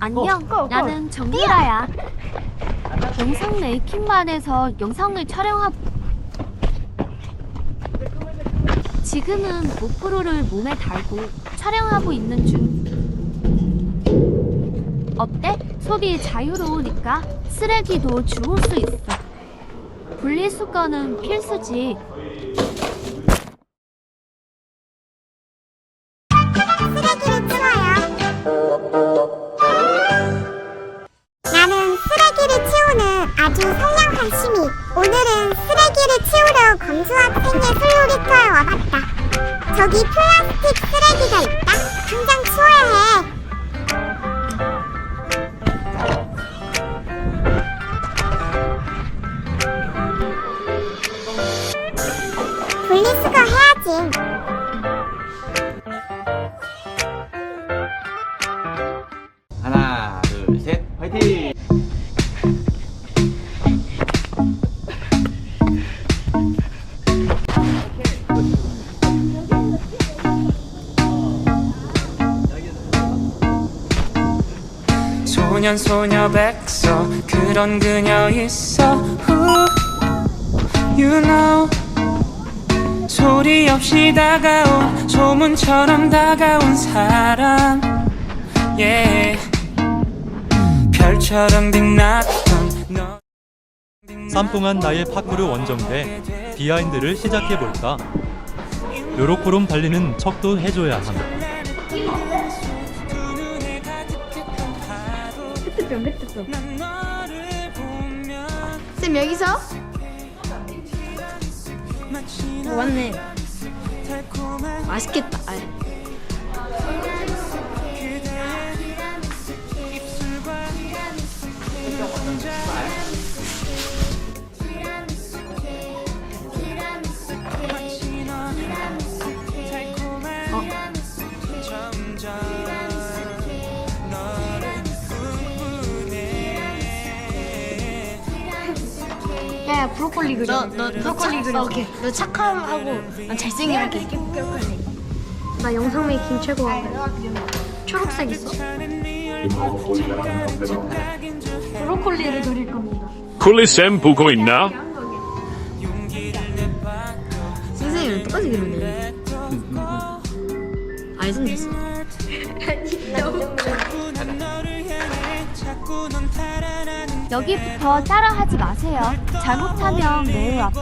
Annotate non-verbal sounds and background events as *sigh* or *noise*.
안녕, 고, 고, 고. 나는 정미라야. 영상 메이킹만 해서 영상을 촬영하고 지금은 고프로를 몸에 달고 촬영하고 있는 중. 어때? 속이 자유로우니까 쓰레기도 주울 수 있어. 분리수거는 필수지. 치우러 검수학생의 소요리터에 와봤다. 저기 플라스틱 쓰레기가 있다. 소년 소녀 백서 그런 그녀 있어. Who You know. 소리 없이 다가온 소문처럼 다가온 사람. Yeah. 별처럼 빛났던 너. 쌈뽕한 나의 파쿠르 원정대 비하인드를 시작해볼까? 요로코롬 달리는 척도 해줘야 너를 보면 쌤 여기서? 어, 왔네. 달콤한 맛있겠다. 아, 브로콜리 그려 너, 너 브로콜리 그려 오케이 너 착함하고 난 잘생김하게 나 영상 메이킹 최고. 초록색 있어? 브로콜리를 그릴 겁니다. 쿨리쌤 보고 있나? 선생님은 똑같이 그리네. 아니 좀 됐어 *laughs* 여기부터 따라하지 마세요. 잘못하면 매우 아프.